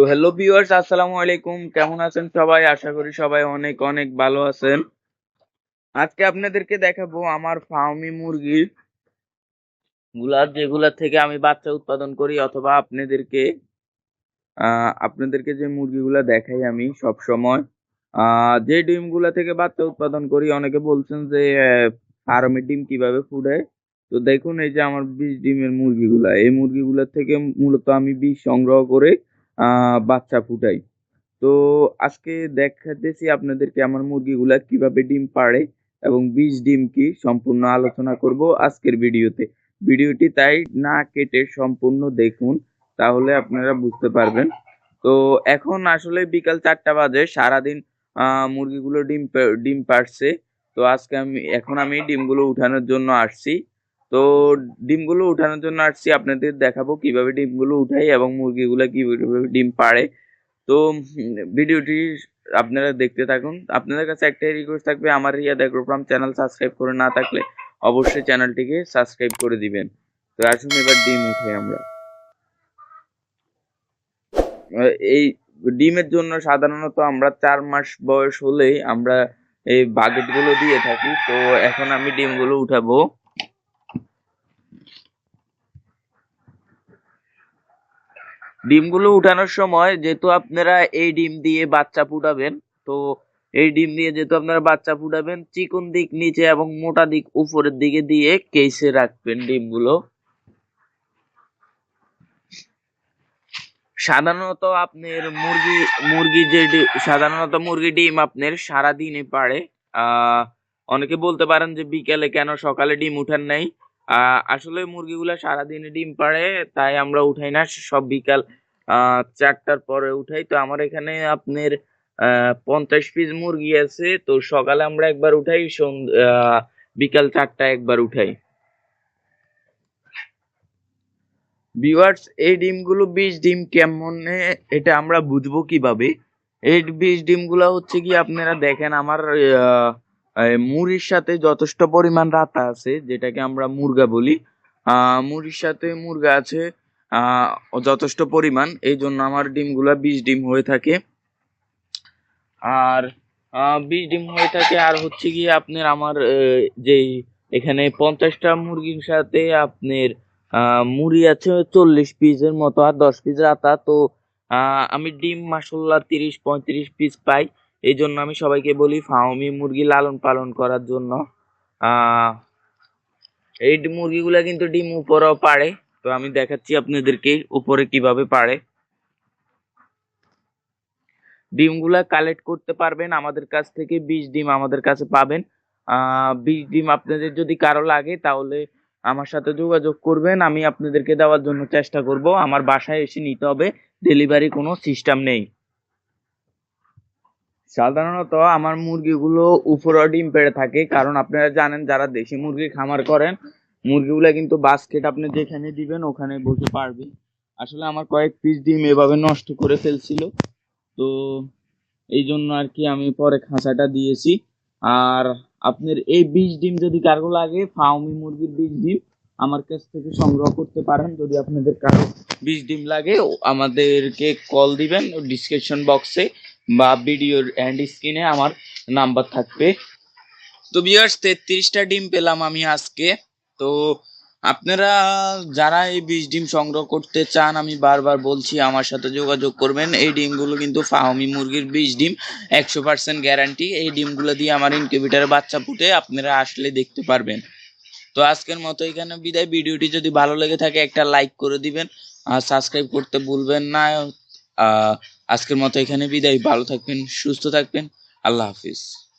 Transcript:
তো hello viewers আসসালামু আলাইকুম। কেমন আছেন সবাই? আশা করি সবাই অনেক অনেক ভালো আছেন। আজকে আপনাদেরকে দেখাবো আমার ফার্মি মুরগি। গুলা যেগুলা থেকে আমি বাচ্চা উৎপাদন করি অথবা আপনাদেরকে আপনাদেরকে যে মুরগিগুলা দেখাই আমি সব সময় যে ডিমগুলা থেকে বাচ্চা উৎপাদন করি, অনেকে বলছেন যে ফার্মের ডিম কীভাবে ফুটায় তো দেখুন, এই যে আমার বিশ ডিমের মুরগিগুলা। এই মুরগিগুলা থেকে মূলত আমি বিষ সংগ্রহ করে বাচ্চা ফুটাই। তো আজকে দেখাতেছি আপনাদেরকে আমার মুরগিগুলা কীভাবে ডিম পাড়ে এবং বীজ ডিম কি সম্পূর্ণ আলোচনা করব আজকের ভিডিওতে। ভিডিওটি তাই না কেটে সম্পূর্ণ দেখুন, তাহলে আপনারা বুঝতে পারবেন। তো এখন আসলে বিকাল চারটা বাজে, সারাদিন মুরগিগুলো ডিম ডিম পাড়ছে। তো আজকে আমি, এখন আমি ডিমগুলো উঠানোর জন্য আসছি। তো ডিমগুলো উঠানোর জন্য আসছি। আপনাদের দেখাবো কীভাবে ডিমগুলো উঠাই এবং মুরগিগুলো কীভাবে ডিম পাড়ে। তো ভিডিওটি আপনারা দেখতে থাকুন। আপনাদের কাছে একটাই রিকোয়েস্ট থাকবে, আমার রিয়া দেখোগ্রাম চ্যানেল সাবস্ক্রাইব করে না থাকলে অবশ্যই চ্যানেলটিকে সাবস্ক্রাইব করে দিবেন। তো আসুন এবার ডিম উঠে আমরা। এই ডিমের জন্য সাধারণত আমরা চার মাস বয়স হলেই আমরা এই বাকেটগুলো দিয়ে থাকি। তো এখন আমি ডিমগুলো উঠাবো। ডিমগুলো উঠানোর সময় যেহেতু আপনারা এই ডিম দিয়ে বাচ্চা ফুটাবেন, তো এই ডিম দিয়ে যেহেতু আপনারা বাচ্চা ফুটাবেন, চিকন দিক নিচে এবং মোটা দিক উপরের দিকে দিয়ে কেসে রাখবেন ডিমগুলো। সাধারণত আপনার মুরগি মুরগি যে সাধারণত মুরগি ডিম আপনার সারা দিনে পারে অনেকে বলতে পারেন যে বিকেলে কেন সকালে ডিম উঠান নাই? আসলে মুরগিগুলা সারাদিনে ডিম পাড়ে, তাই আমরা উঠাই না। সব বিকাল চারটার পরে উঠাই। তো আমার এখানে আপনার পঞ্চাশ পিস মুরগি আছে। তো সকালে আমরা একবার উঠাই বিকাল চারটায় একবার উঠাই। ভিউয়ার্স এই ডিমগুলো বীজ ডিম কেমন, এটা আমরা বুঝব কীভাবে? এই বীজ ডিমগুলো হচ্ছে কি আপনারা দেখেন আমার মুড়ির সাথে যথেষ্ট পরিমাণ রাতা আছে, যেটাকে আমরা মুরগা বলি। মুড়ির সাথে মুরগা আছে যথেষ্ট পরিমাণ। এই জন্য আমার ডিমগুলা বিশ ডিম হয়ে থাকে। আর বীজ ডিম হয়ে থাকে, আর হচ্ছে কি আপনার আমার যেই এখানে পঞ্চাশটা মুরগির সাথে আপনার মুড়ি আছে চল্লিশ পিসের মতো আর দশ পিস রাতা। তো আমি ডিম মাসাল্লাহ তিরিশ পঁয়ত্রিশ পিস পাই। এই জন্য আমি সবাইকে বলি ফার্মি মুরগি লালন পালন করার জন্য এই মুরগিগুলা কিন্তু ডিম উপরেও পারে তো আমি দেখাচ্ছি আপনাদেরকে উপরে কীভাবে পাড়ে। ডিমগুলা কালেক্ট করতে পারবেন, আমাদের কাছ থেকে বিশ ডিম আমাদের কাছে পাবেন। বিশ ডিম আপনাদের যদি কারও লাগে, তাহলে আমার সাথে যোগাযোগ করবেন, আমি আপনাদেরকে দেওয়ার জন্য চেষ্টা করব। আমার বাসায় এসে নিতে হবে, ডেলিভারি কোনো সিস্টেম নেই। সাধারণত আমার মুরগিগুলো উপরে ডিম পেড়ে থাকে, কারণ আপনারা জানেন যারা দেশি মুরগি খামার করেন, মুরগিগুলো কিন্তু বাস্কেট আপনি যেখানে দিবেন ওখানে বসে পারবে। আসলে আমার কয়েক পিস ডিম এভাবে নষ্ট করে ফেলছিল, তো এই জন্য আর কি আমি পরে খাঁচাটা দিয়েছি। আর আপনার এই বীজ ডিম যদি কারও লাগে ফাউমি মুরগির বীজ ডিম আমার কাছ থেকে সংগ্রহ করতে পারেন। যদি আপনাদের কারও বীজ ডিম লাগে আমাদেরকে কল দিবেন ডিসক্রিপশন বক্সে বা ভিডিওর এন্ড স্ক্রিনে আমার নাম্বার থাকবে। তো বিয়ার্স তেত্রিশটা ডিম পেলাম আমি আজকে। তো আপনারা যারা এই বীজ ডিম সংগ্রহ করতে চান, আমি বারবার বলছি, আমার সাথে যোগাযোগ করবেন। এই ডিমগুলো কিন্তু ফাহমি মুরগির বীজ ডিম, একশো পার্সেন্ট গ্যারান্টি এই ডিমগুলো দিয়ে আমার ইনকিউবেটারে বাচ্চা ফুটে আপনারা আসলে দেখতে পারবেন। তো আজকের মতো এখানে বিদায়। ভিডিওটি যদি ভালো লেগে থাকে, একটা লাইক করে দিবেন। আর সাবস্ক্রাইব করতে ভুলবেন না। আজকের মতো এখানে বিদায়। ভালো থাকবেন, সুস্থ থাকবেন। আল্লাহ হাফিজ।